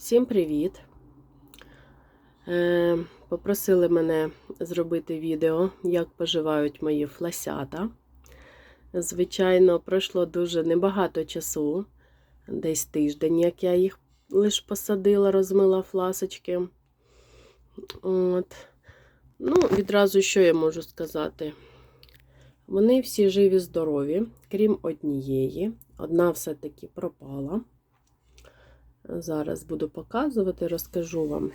Всім привіт! Е, Попросили мене зробити відео, як поживають мої фласята. Звичайно, пройшло дуже небагато часу, десь тиждень, як я їх лише посадила, розмила фласочки. От. Ну, відразу що я можу сказати? Вони всі живі, здорові, крім однієї. Одна все-таки пропала. Зараз буду показувати, розкажу вам.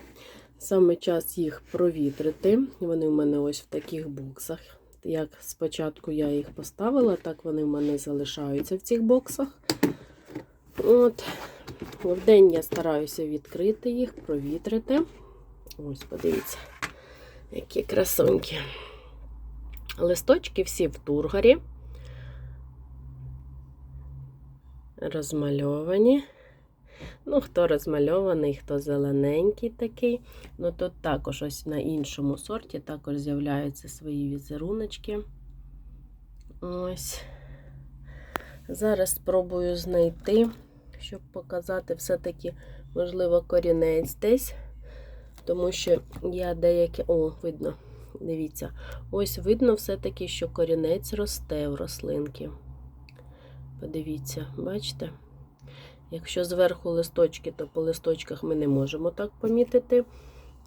Саме час їх провітрити. Вони в мене ось в таких боксах. Як спочатку я їх поставила, так вони в мене залишаються в цих боксах. От. В день я стараюся відкрити їх, провітрити. Ось, подивіться, які красуньки. Листочки всі в тургарі. Розмальовані. Ну, хто розмальований, хто зелененький такий. Ну, тут також ось на іншому сорті також з'являються свої візеруночки. Ось. Зараз спробую знайти, щоб показати все-таки, можливо, корінець десь. Тому що я деякі. О, видно, дивіться, ось видно все-таки, що корінець росте в рослинки. Подивіться, бачите? Якщо зверху листочки, то по листочках ми не можемо так помітити,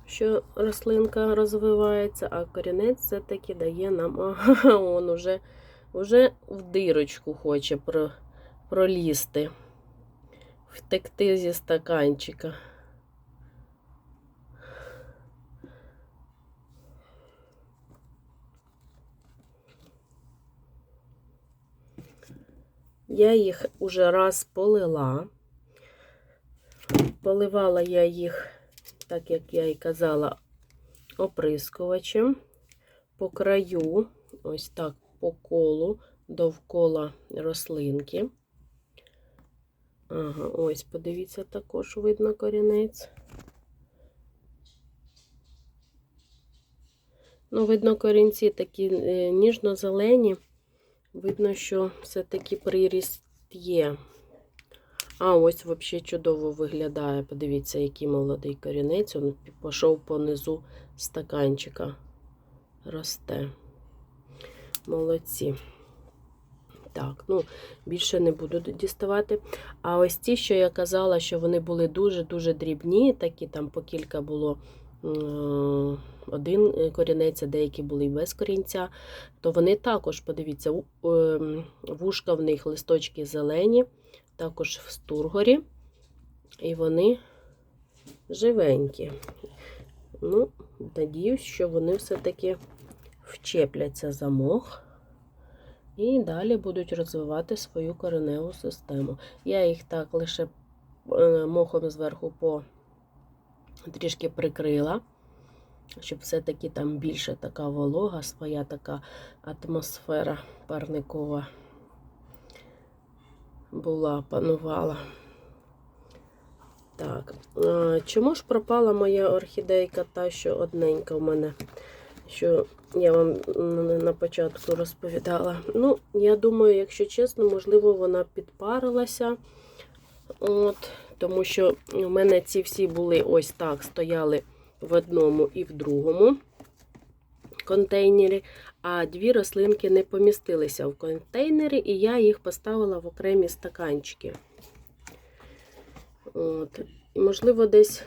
що рослинка розвивається, а корінець все-таки дає нам, ага, он уже, уже в дирочку хоче пролізти, втекти зі стаканчика. Я їх уже раз полила. Поливала я їх, так як я і казала, оприскувачем по краю, ось так по колу довкола рослинки. Ага, ось, подивіться, також видно корінець. Ну, видно, корінці такі е, ніжно-зелені. Видно, що все-таки приріст є. А, ось взагалі чудово виглядає. Подивіться, який молодий корінець. Він пішов по низу стаканчика. Росте. Молодці. Так, ну, більше не буду діставати. А ось ті, що я казала, що вони були дуже-дуже дрібні, такі там по кілька було один корінець, а деякі були і без корінця, то вони також, подивіться, вушка в них листочки зелені, також в стургорі, і вони живенькі. Ну, Надіюсь, що вони все-таки вчепляться за мох. І далі будуть розвивати свою кореневу систему. Я їх так лише мохом зверху по трішки прикрила, щоб все-таки там більше така волога, своя така атмосфера парникова була, панувала. Так, чому ж пропала моя орхідейка, та, що одненька в мене, що я вам на початку розповідала. Ну, я думаю, якщо чесно, можливо, вона підпарилася. От, тому що у мене ці всі були ось так, стояли в одному і в другому контейнері, а дві рослинки не помістилися в контейнері, і я їх поставила в окремі стаканчики. От. І, можливо, десь,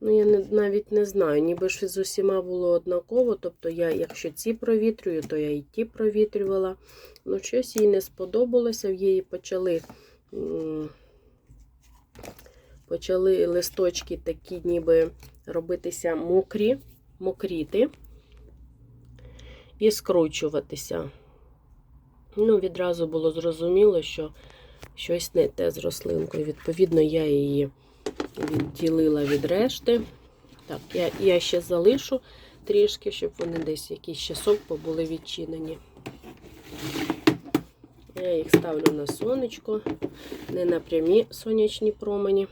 ну, я не, навіть не знаю, ніби ж з усіма було однаково. Тобто, я, якщо ці провітрюю, то я і ті провітрювала. Ну, щось їй не сподобалося, в її почали почали листочки такі, ніби робитися мокрі, мокріти і скручуватися. Ну, відразу було зрозуміло, що щось не те з рослинкою. Відповідно, я її відділила від решти. Так, я я ще залишу трішки, щоб вони десь якийсь часок побули відчинені. Я їх ставлю на сонечко, не на прямі сонячні промені.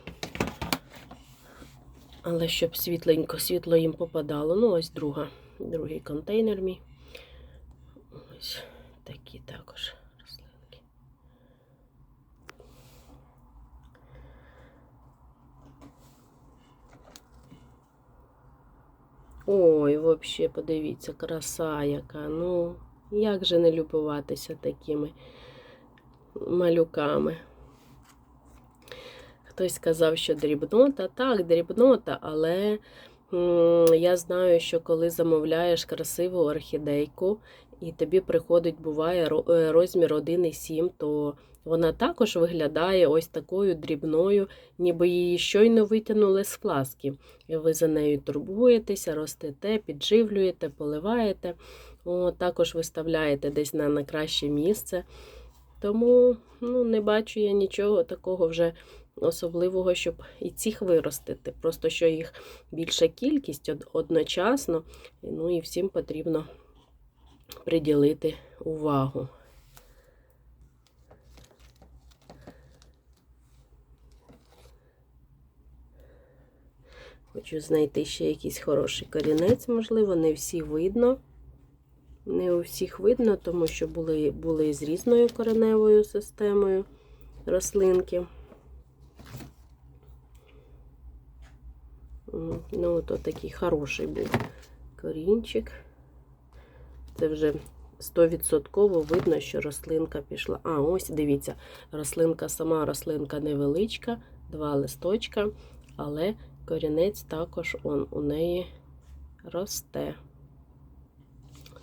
Але щоб світленько, світло їм попадало. Ну, ось друга, другий контейнер мій. Ось такі також рослинки. Ой, взагалі, подивіться, краса яка. Ну, як же не любуватися такими малюками. Хтось сказав, що дрібнота. Так, дрібнота, але я знаю, що коли замовляєш красиву орхідейку, і тобі приходить, буває е, розмір 1,7, то вона також виглядає ось такою дрібною, ніби її щойно витягнули з фласки. Ви за нею турбуєтеся, ростете, підживлюєте, поливаєте, О, також виставляєте десь на, на краще місце. Тому ну, не бачу я нічого такого вже особливого, щоб і цих виростити. Просто що їх більша кількість одночасно, ну і всім потрібно приділити увагу. Хочу знайти ще якийсь хороший корінець, можливо, не всі видно. Не у всіх видно, тому що були, були з різною кореневою системою рослинки. Ну, от такий хороший був корінчик. Це вже 100% видно, що рослинка пішла. А, ось дивіться, рослинка сама рослинка невеличка, два листочка, але корінець також он, у неї росте.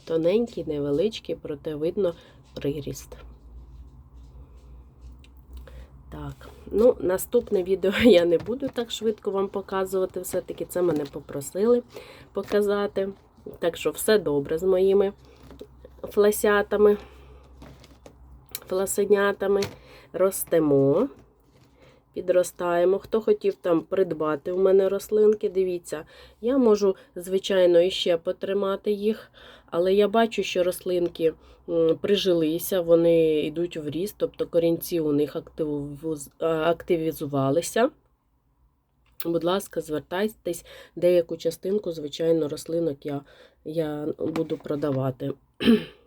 Тоненький, невеличкий, проте видно приріст. Так, ну, наступне відео я не буду так швидко вам показувати. Все-таки це мене попросили показати. Так що все добре з моїми фласятами, фласенятами. Ростемо, підростаємо. Хто хотів там придбати у мене рослинки, дивіться, я можу, звичайно, іще потримати їх, але я бачу, що рослинки прижилися, вони йдуть в ріст, тобто корінці у них активізувалися. Будь ласка, звертайтесь, деяку частинку, звичайно, рослинок я, я буду продавати.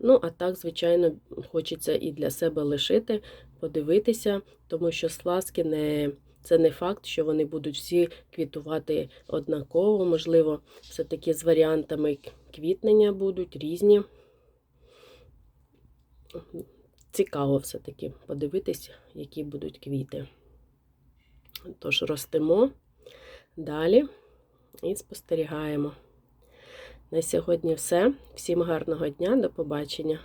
Ну, а так, звичайно, хочеться і для себе лишити, подивитися, тому що сласки не, це не факт, що вони будуть всі квітувати однаково. Можливо, все-таки з варіантами квітнення будуть різні. Цікаво все-таки подивитися, які будуть квіти. Тож ростемо далі і спостерігаємо. На сьогодні все. Всім гарного дня, до побачення!